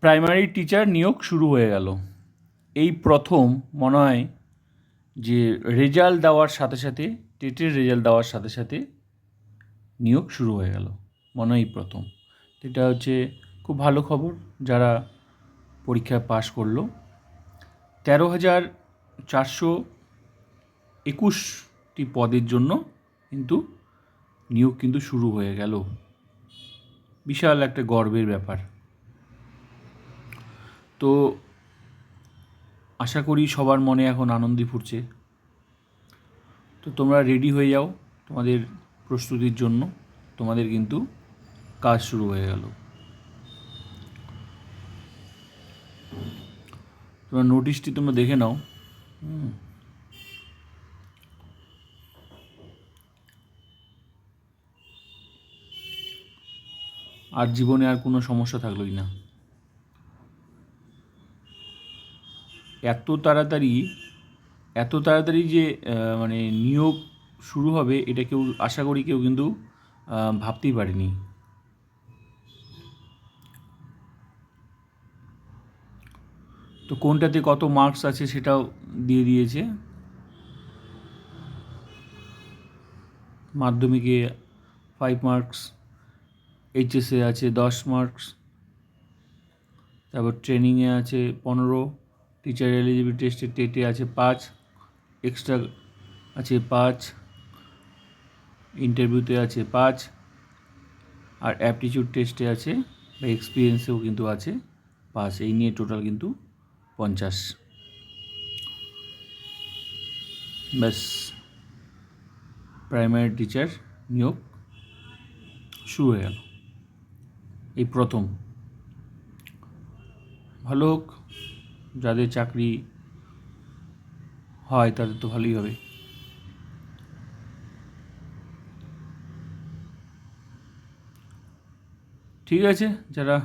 Primary teacher নিয়োগ শুরু হয়ে গেল। এই প্রথম মনে হয় যে রেজাল্ট দেওয়ার সাথে সাথে টেটের রেজাল্ট দেওয়ার সাথে সাথে নিয়োগ শুরু হয়ে গেল। মনে হয় প্রথম। এটা হচ্ছে খুব ভালো খবর যারা পরীক্ষায় পাশ করল। তেরো হাজার চারশো একুশটি পদের জন্য কিন্তু নিয়োগ কিন্তু শুরু হয়ে গেল। বিশাল একটা গর্বের ব্যাপার। তো আশা করি সবার মনে এখন আনন্দই ফুটছে। তো তোমরা রেডি হয়ে যাও তোমাদের প্রস্তুতির জন্য। তোমাদের কিন্তু কাজ শুরু হয়ে গেল। তোমরা নোটিশটি তোমরা দেখে নাও। আর জীবনে আর কোনো সমস্যা থাকলোই না। এত তাড়াতাড়ি এত তাড়াতাড়ি যে মানে নিয়োগ শুরু হবে, এটা কেউ, আশা করি কেউ কিন্তু ভাবতেই পারেনি। তো কোনটাতে কত মার্কস আছে সেটাও দিয়ে দিয়েছে। মাধ্যমিকে ফাইভ মার্কস এইচএসে আছে দশ মার্কস তারপর ট্রেনিংয়ে আছে পনেরো টিচার এলিজিবিলিটি টেস্টে টেটে আছে পাঁচ এক্সট্রা আছে পাঁচ ইন্টারভিউতে আছে পাঁচ, আর অ্যাপটিচিউড টেস্টে আছে, বা এক্সপিরিয়েন্সেও কিন্তু আছে পাঁচ। এই নিয়ে টোটাল কিন্তু পঞ্চাশ। ব্যাস প্রাইমারি টিচার নিয়োগ শুরু হয়ে গেল। এই প্রথম। ভালো হোক। যাদের চাকরি হয়, তাদের তো ভালোই হবে। ঠিক আছে, যারা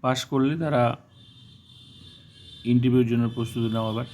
পাশ করলে তারা ইন্টারভিউর জন্য প্রস্তুতি নাও আবার।